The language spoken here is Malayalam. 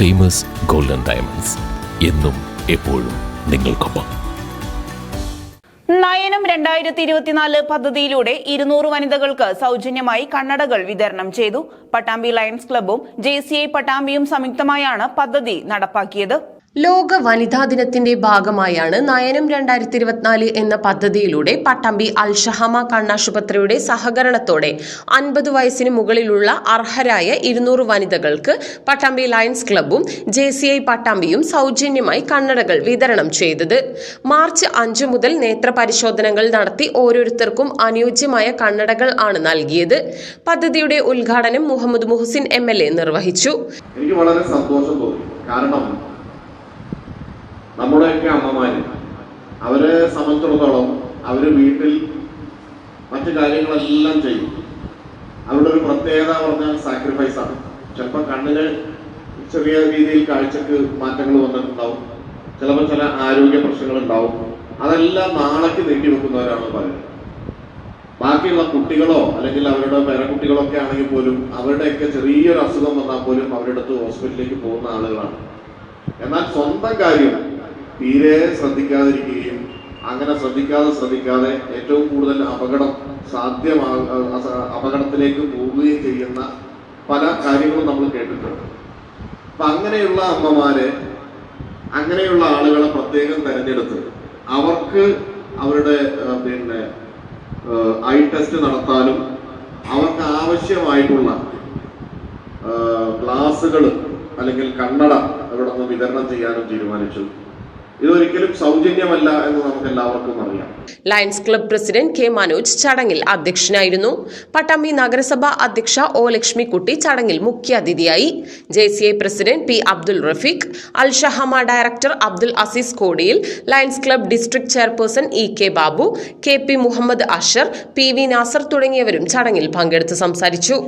ഫേമസ് ഗോൾഡൻ ഡയമണ്ട്സ് എന്നും എപ്പോഴും നിങ്ങൾക്കൊപ്പം. നയനം രണ്ടായിരത്തി ഇരുപത്തിനാല് പദ്ധതിയിലൂടെ ഇരുന്നൂറ് വനിതകൾക്ക് സൗജന്യമായി കണ്ണടകൾ വിതരണം ചെയ്തു. പട്ടാമ്പി ലയൺസ് ക്ലബ്ബും ജെ സി ഐ പട്ടാമ്പിയും സംയുക്തമായാണ് പദ്ധതി നടപ്പാക്കിയത്. ലോക വനിതാ ദിനത്തിന്റെ ഭാഗമായാണ് നയനം രണ്ടായിരത്തി ഇരുപത്തിനാല് എന്ന പദ്ധതിയിലൂടെ പട്ടാമ്പി അൽ ഷഹമ കണ്ണാശുപത്രിയുടെ സഹകരണത്തോടെ അൻപത് വയസ്സിന് മുകളിലുള്ള അർഹരായ ഇരുന്നൂറ് വനിതകൾക്ക് പട്ടാമ്പി ലയൺസ് ക്ലബ്ബും ജെ സി ഐ പട്ടാമ്പിയും സൗജന്യമായി കണ്ണടകൾ വിതരണം ചെയ്തത്. മാർച്ച് അഞ്ച് മുതൽ നേത്ര പരിശോധനകൾ നടത്തി ഓരോരുത്തർക്കും അനുയോജ്യമായ കണ്ണടകൾ ആണ് നൽകിയത്. പദ്ധതിയുടെ ഉദ്ഘാടനം മുഹമ്മദ് മുഹസിൻ എ നിർവഹിച്ചു. എനിക്ക് വളരെ സന്തോഷം തോന്നി. കാരണം നമ്മുടെയൊക്കെ അമ്മമാര്. അവരെ സംബന്ധിച്ചിടത്തോളം അവർ വീട്ടിൽ മറ്റു കാര്യങ്ങളെല്ലാം ചെയ്യും. അവരുടെ ഒരു പ്രത്യേകത പറഞ്ഞാൽ സാക്രിഫൈസ് ആണ്. ചിലപ്പോൾ കണ്ണിന് ചെറിയ രീതിയിൽ കാഴ്ചക്ക് മാറ്റങ്ങൾ വന്നിട്ടുണ്ടാവും. ചിലപ്പോൾ ചില ആരോഗ്യ പ്രശ്നങ്ങൾ ഉണ്ടാവും. അതെല്ലാം നാളേക്ക് നീട്ടി വെക്കുന്നവരാണ് പലരും. ബാക്കിയുള്ള കുട്ടികളോ അല്ലെങ്കിൽ അവരുടെ പേരക്കുട്ടികളൊക്കെ ആണെങ്കിൽ പോലും അവരുടെയൊക്കെ ചെറിയൊരു അസുഖം വന്നാൽ പോലും അവരുടെ അടുത്ത് ഹോസ്പിറ്റലിലേക്ക് പോകുന്ന ആളുകളാണ്. എന്നാൽ സ്വന്തം കാര്യം തീരെ ശ്രദ്ധിക്കാതിരിക്കുകയും അങ്ങനെ ശ്രദ്ധിക്കാതെ ശ്രദ്ധിക്കാതെ ഏറ്റവും കൂടുതൽ അപകടം സാധ്യമാ അപകടത്തിലേക്ക് പോവുകയും ചെയ്യുന്ന പല കാര്യങ്ങളും നമ്മൾ കേട്ടിട്ടുണ്ട്. അപ്പൊ അങ്ങനെയുള്ള അമ്മമാരെ അങ്ങനെയുള്ള ആളുകളെ പ്രത്യേകം തെരഞ്ഞെടുത്ത് അവർക്ക് അവരുടെ പിന്നെ ഐ ടെസ്റ്റ് നടത്താനും അവർക്ക് ആവശ്യമായിട്ടുള്ള ഗ്ലാസുകൾ അല്ലെങ്കിൽ കണ്ണട ഇവിടെ നിന്ന് വിതരണം ചെയ്യാനും തീരുമാനിച്ചു. ഇതൊരിക്കലും സൗജന്യമല്ല എന്ന് നമുക്ക് എല്ലാവർക്കും അറിയാം. Lions club president K Manoj ചടങ്ങിൽ അധ്യക്ഷനായിരുന്നു. പട്ടാമ്പി നഗരസഭ അധ്യക്ഷ ഒ. ലക്ഷ്മിക്കുട്ടി ചടങ്ങിൽ മുഖ്യാതിഥിയായി J C I president P Abdul Rafeeq Al Shahama director Abdul Aziz Kodiyil Lions club district chairperson E K Babu K P Muhammad Ashar P V Nasar തുടങ്ങിയവരും ചടങ്ങിൽ പങ്കെടുത്ത് സംസാരിച്ചു.